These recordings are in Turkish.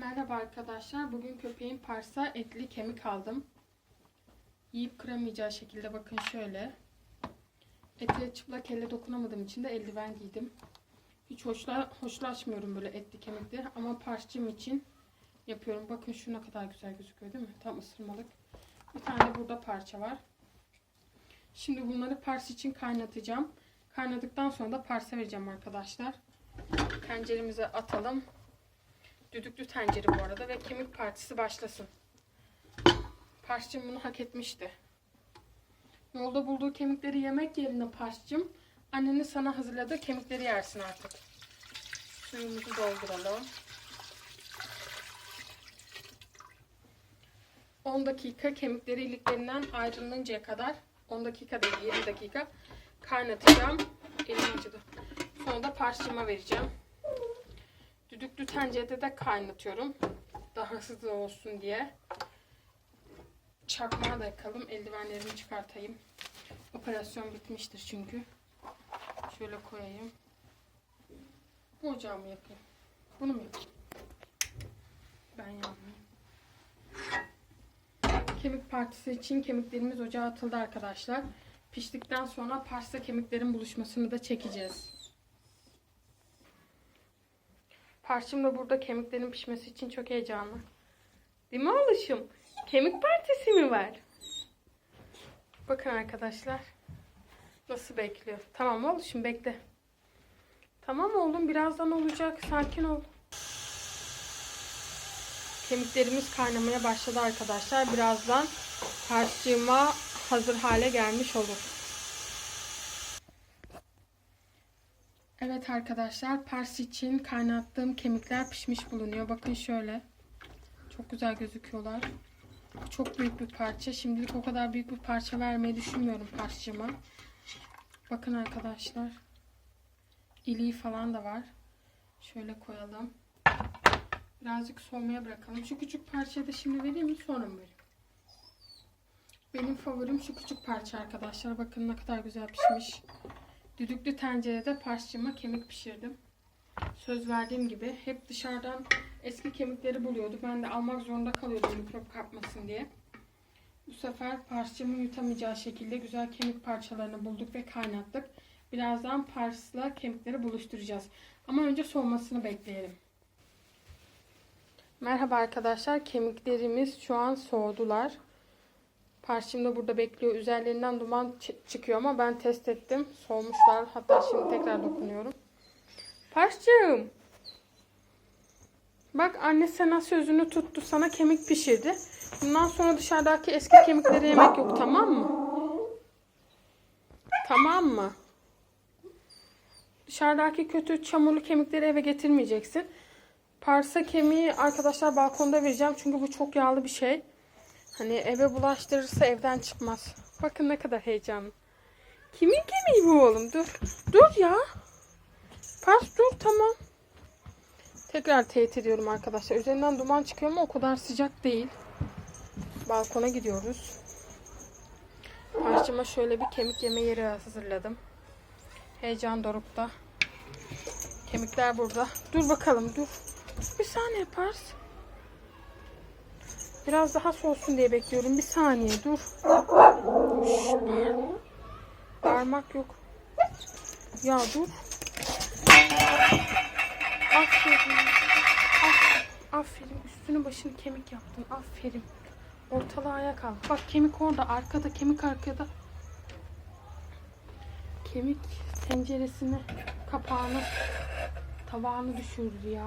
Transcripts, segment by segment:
Merhaba arkadaşlar. Bugün köpeğin parsa etli kemik aldım. Yiyip kıramayacağı şekilde bakın şöyle. Ete çıplak elle dokunamadığım için de eldiven giydim. Hiç hoşla, hoşlaşmıyorum böyle etli kemikleri ama parçam için yapıyorum. Bakın şu ne kadar güzel gözüküyor değil mi? Tam ısırmalık. Bir tane burada parça var. Şimdi bunları pars için kaynatacağım. Kaynadıktan sonra da parsa vereceğim arkadaşlar. Tenceremize atalım. Düdüklü tencere bu arada ve kemik partisi başlasın. Parçım bunu hak etmişti. Yolda bulduğu kemikleri yemek yerine parçım annenin sana hazırladığı kemikleri yersin artık. Suyumuzu dolduralım. 10 dakika kemikleri iliklerinden ayrılıncaya kadar 10 dakika değil 20 dakika kaynatacağım. Elim acıdı. Sonra da parçama vereceğim. Düdüklü tencerede de kaynatıyorum. Daha hızlı olsun diye. Çakmağı da yakalım. Eldivenlerimi çıkartayım. Operasyon bitmiştir çünkü. Şöyle koyayım. Bu ocağı mı yakayım? Bunu mu yakayım? Ben yanmayayım. Kemik partisi için kemiklerimiz ocağa atıldı arkadaşlar. Piştikten sonra parsa kemiklerin buluşmasını da çekeceğiz. Parçam da burada kemiklerin pişmesi için çok heyecanlı. Değil mi oğluşum? Kemik partisi mi var? Bakın arkadaşlar. Nasıl bekliyor. Tamam oğluşum bekle. Tamam oğlum birazdan olacak. Sakin ol. Kemiklerimiz kaynamaya başladı arkadaşlar. Birazdan parçama hazır hale gelmiş olur. Evet arkadaşlar pars için kaynattığım kemikler pişmiş bulunuyor. Bakın şöyle. Çok güzel gözüküyorlar. Çok büyük bir parça. Şimdilik o kadar büyük bir parça vermeyi düşünmüyorum parçama. Bakın arkadaşlar. İliği falan da var. Şöyle koyalım. Birazcık soğumaya bırakalım. Şu küçük parçayı da şimdi vereyim mi sonra mı vereyim? Benim favorim şu küçük parça arkadaşlar. Bakın ne kadar güzel pişmiş. Düdüklü tencerede parçama kemik pişirdim. Söz verdiğim gibi hep dışarıdan eski kemikleri buluyordu. Ben de almak zorunda kalıyordum mikrop kapmasın diye. Bu sefer parçamın yutamayacağı şekilde güzel kemik parçalarını bulduk ve kaynattık. Birazdan parsla kemikleri buluşturacağız. Ama önce soğumasını bekleyelim. Merhaba arkadaşlar. Kemiklerimiz şu an soğudular. Parçam da burada bekliyor. Üzerlerinden duman çıkıyor ama ben test ettim. Soğumuşlar. Hatta şimdi tekrar dokunuyorum. Parçım. Bak anne sana sözünü tuttu. Sana kemik pişirdi. Bundan sonra dışarıdaki eski kemikleri yemek yok tamam mı? Tamam mı? Dışarıdaki kötü çamurlu kemikleri eve getirmeyeceksin. Parsa kemiği arkadaşlar balkonda vereceğim. Çünkü bu çok yağlı bir şey. Hani eve bulaştırırsa evden çıkmaz. Bakın ne kadar heyecanlı. Kimin kemiği bu oğlum? Dur. Dur ya. Pas dur tamam. Tekrar teyit ediyorum arkadaşlar. Üzerinden duman çıkıyor ama o kadar sıcak değil. Balkona gidiyoruz. Parçama şöyle bir kemik yeme yeri hazırladım. Heyecan dorukta. Kemikler burada. Dur bakalım dur. Bir saniye Pars. Biraz daha soğusun diye bekliyorum. Bir saniye dur. Bağırmak yok. Ya dur. Aferin. Af- Aferin. Üstünü başını kemik yaptın. Aferin. Ortalığa ayak al. Bak kemik orada. Arkada. Kemik arkada. Kemik tenceresini, kapağını, tabağını düşürdü ya.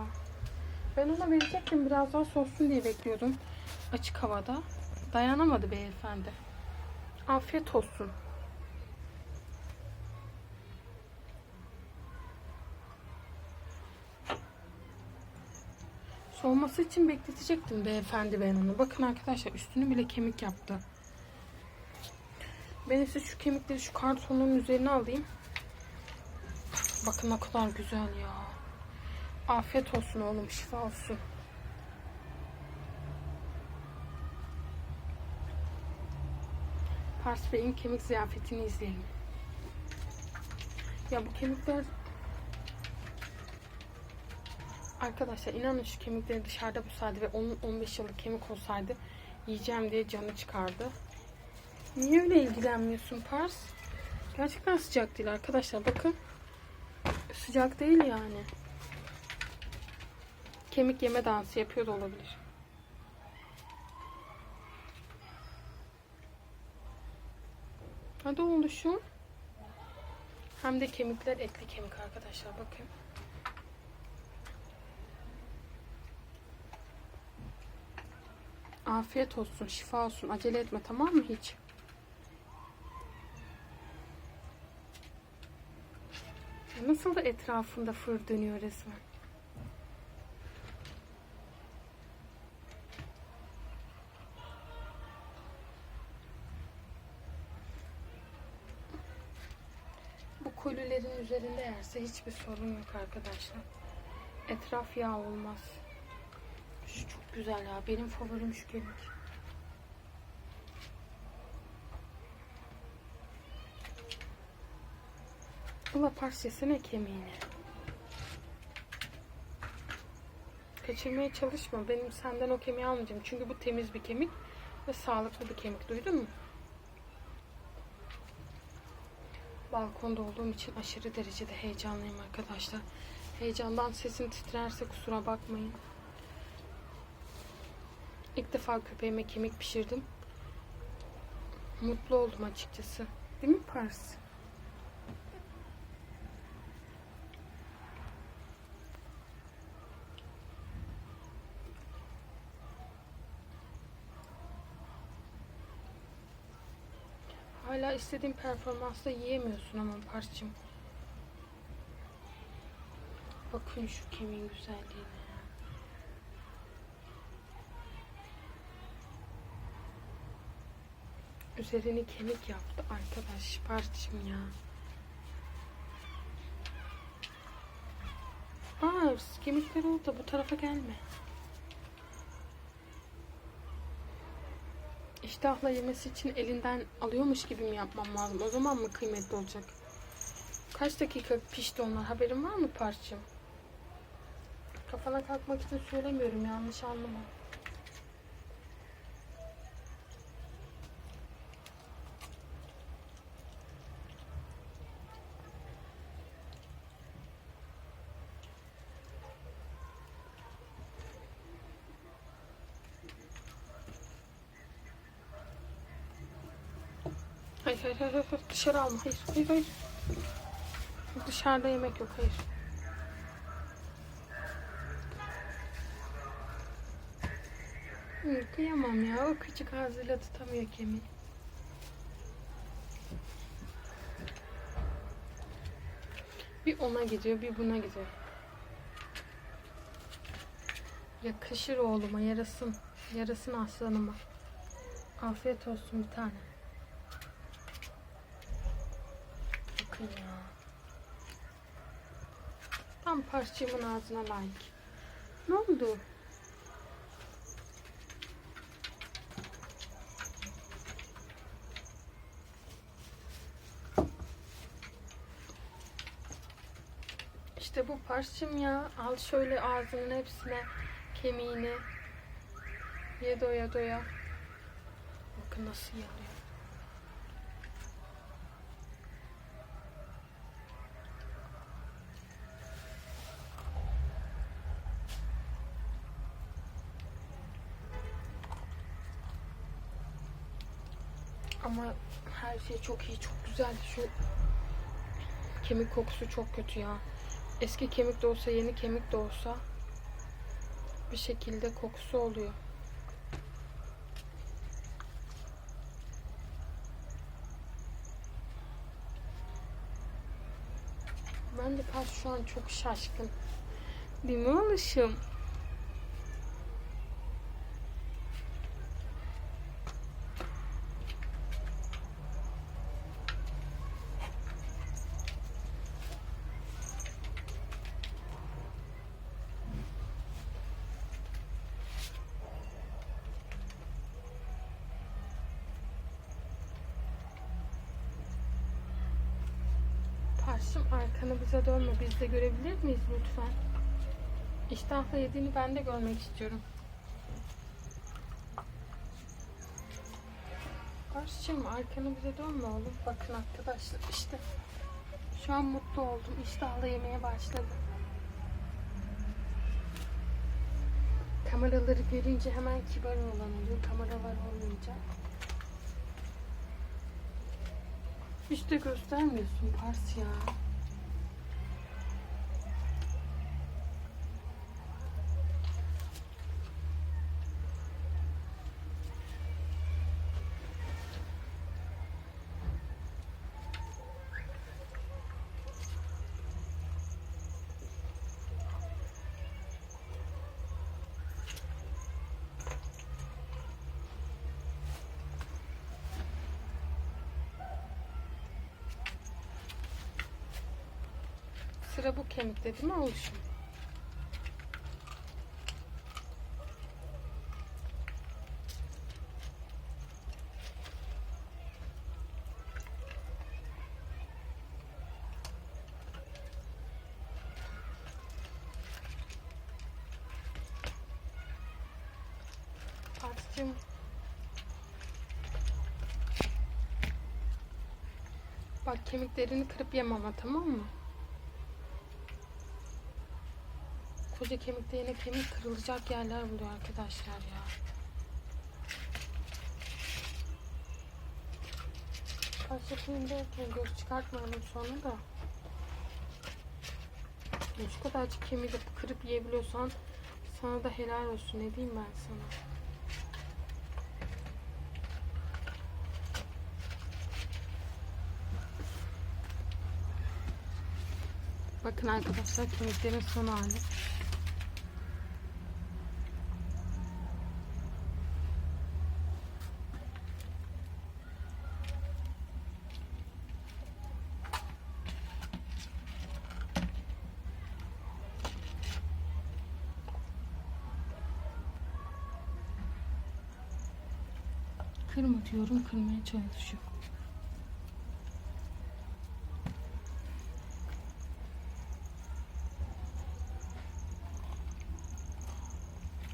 Ben ona verecektim. Biraz daha soğusun diye bekliyordum. Açık havada. Dayanamadı beyefendi. Afiyet olsun. Soğuması için bekletecektim beyefendi ben onu. Bakın arkadaşlar üstünü bile kemik yaptı. Ben ise şu kemikleri şu kartonun üzerine alayım. Bakın ne kadar güzel ya. Afiyet olsun oğlum, şifa olsun. Pars Bey'in kemik ziyafetini izleyelim. Ya bu kemikler Arkadaşlar inanın şu kemikleri dışarıda bulsaydı ve onun 15 yıllık kemik olsaydı yiyeceğim diye canı çıkardı. Niye öyle ilgilenmiyorsun Pars? Gerçekten sıcak değil arkadaşlar bakın. Sıcak değil yani. Kemik yeme dansı yapıyor da olabilir. Hadi oluşum. Hem de kemikler etli kemik arkadaşlar bakın. Afiyet olsun, şifa olsun. Acele etme tamam mı hiç? Nasıl da etrafında fır dönüyor resmen. Bu kolilerin üzerinde yerse hiçbir sorun yok arkadaşlar. Etraf yağ olmaz. Şu çok güzel ya. Benim favorim şu kemik. Ula pars yesene kemiğini. Kaçırmaya çalışma. Benim senden o kemiği almayacağım. Çünkü bu temiz bir kemik ve sağlıklı bir kemik. Duydun mu? Balkonda olduğum için aşırı derecede heyecanlıyım arkadaşlar. Heyecandan sesim titrerse kusura bakmayın. İlk defa köpeğime kemik pişirdim. Mutlu oldum açıkçası. Değil mi Pars? Hala istediğin performansta yiyemiyorsun ama Pars'cığım. Bakın şu kemiğin güzelliğine. Üzerini kemik yaptı arkadaş Pars'cığım ya. Aa kemikler oldu bu tarafa gelme. İştahla yemesi için elinden alıyormuş gibi mi yapmam lazım? O zaman mı kıymetli olacak? Kaç dakika pişti onlar? Haberin var mı parçam? Kafana kalkmak için söylemiyorum. Yanlış anlama. Hayır hayır hayır, hayır. dışarı alma hayır hayır hayır. Dışarıda yemek yok hayır. Kıyamam ya o küçük ağzıyla tutamıyor kemiği. Bir ona gidiyor bir buna gidiyor. Yakışır oğluma yarasın. Yarasın aslanıma. Afiyet olsun bir tane. Bakın ya. Tam parçamın ağzına layık. Ne oldu? İşte bu parçam ya. Al şöyle ağzının hepsine kemiğini. Ye doya doya. Bakın nasıl yanıyor. Ama her şey çok iyi, çok güzel. Şu kemik kokusu çok kötü ya. Eski kemik de olsa, yeni kemik de olsa bir şekilde kokusu oluyor. Ben de Pars şu an çok şaşkın. Değil mi alışım? Parsım arkanı bize dönme. Biz de görebilir miyiz lütfen? İştahla yediğini ben de görmek istiyorum. Barış'cığım arkanı bize dönme oğlum. Bakın arkadaşlar işte. Şu an mutlu oldum. İştahla yemeye başladım. Kameraları görünce hemen kibar olan oluyor. Kameralar olmayınca. Hiç de göstermiyorsun Pars ya. Sıra bu kemikte değil mi oluşum? Parçacığım. Bak kemiklerini kırıp yem ama tamam mı? Koca kemikte yine kemik kırılacak yerler buluyor arkadaşlar ya. Başlatayım derken göz çıkartmayalım sonra da. Ya Şu kadarcık kemiği kırıp yiyebiliyorsan sana da helal olsun ne diyeyim ben sana. Bakın arkadaşlar kemiklerin son hali. Kırma diyorum, kırmaya çalışıyor.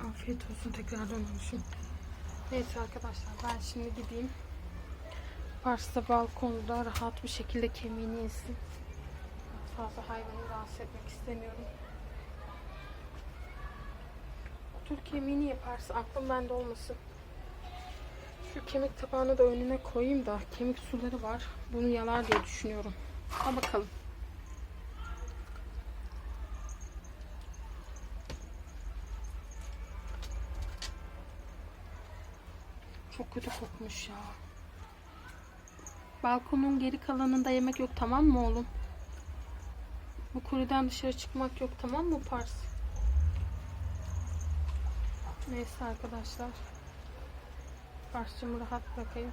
Afiyet olsun tekrardan olsun. Neyse arkadaşlar ben şimdi gideyim. Pars'ta balkonda rahat bir şekilde kemiğini yesin. Fazla hayvanı rahatsız etmek istemiyorum. Otur kemiğini yaparsın. Aklım bende olmasın. Şu kemik tabağını da önüne koyayım da kemik suları var. Bunu yalar diye düşünüyorum. Ha bakalım. Çok kötü kokmuş ya. Balkonun geri kalanında yemek yok tamam mı oğlum? Bu kuriden dışarı çıkmak yok tamam mı Pars? Neyse arkadaşlar. Pars'cığımı rahat bırakayım.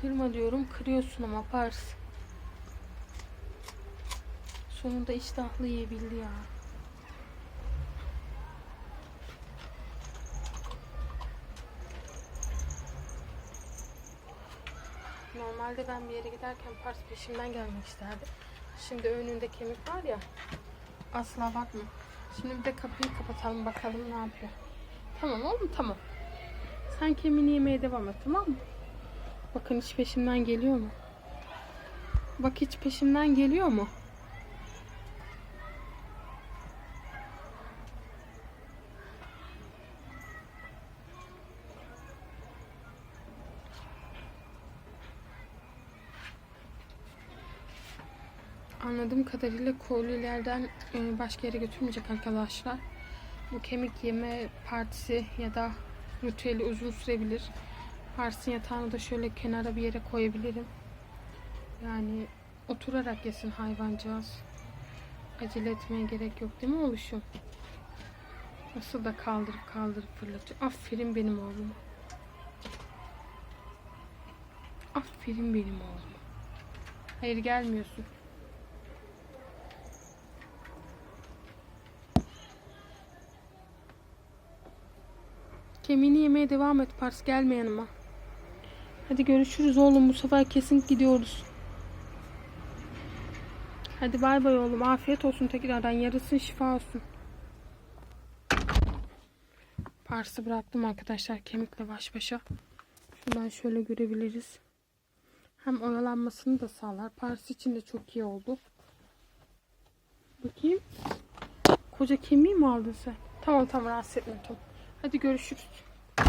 Kırma diyorum kırıyorsun ama Pars. Sonunda iştahlı yiyebildi ya. Normalde ben bir yere giderken Pars peşimden gelmek isterdi. Şimdi önünde kemik var ya. Asla bakma. Şimdi bir de kapıyı kapatalım bakalım ne yapıyor. Tamam oğlum tamam. Sen kemiğini yemeye devam et tamam mı? Bakın hiç peşimden geliyor mu? Bak hiç peşimden geliyor mu? Kadarıyla kolilerden e, başka yere götürmeyecek arkadaşlar. Bu kemik yeme partisi ya da ritüeli uzun sürebilir. Pars'ın yatağını da şöyle kenara bir yere koyabilirim. Yani oturarak yesin hayvancağız. Acele etmeye gerek yok değil mi oluşum? Nasıl da kaldırıp kaldırıp fırlatıyor. Aferin benim oğluma. Aferin benim oğluma. Hayır gelmiyorsun. Kemiğini yemeye devam et Pars gelme yanıma. Hadi görüşürüz oğlum. Bu sefer kesin gidiyoruz. Hadi bay bay oğlum. Afiyet olsun tekrardan. Yarısın şifa olsun. Pars'ı bıraktım arkadaşlar kemikle baş başa. Şuradan şöyle görebiliriz. Hem oyalanmasını da sağlar. Pars için de çok iyi oldu. Bakayım. Koca kemiği mi aldın sen? Tamam tamam rahatsız etme tamam. Hadi görüşürüz.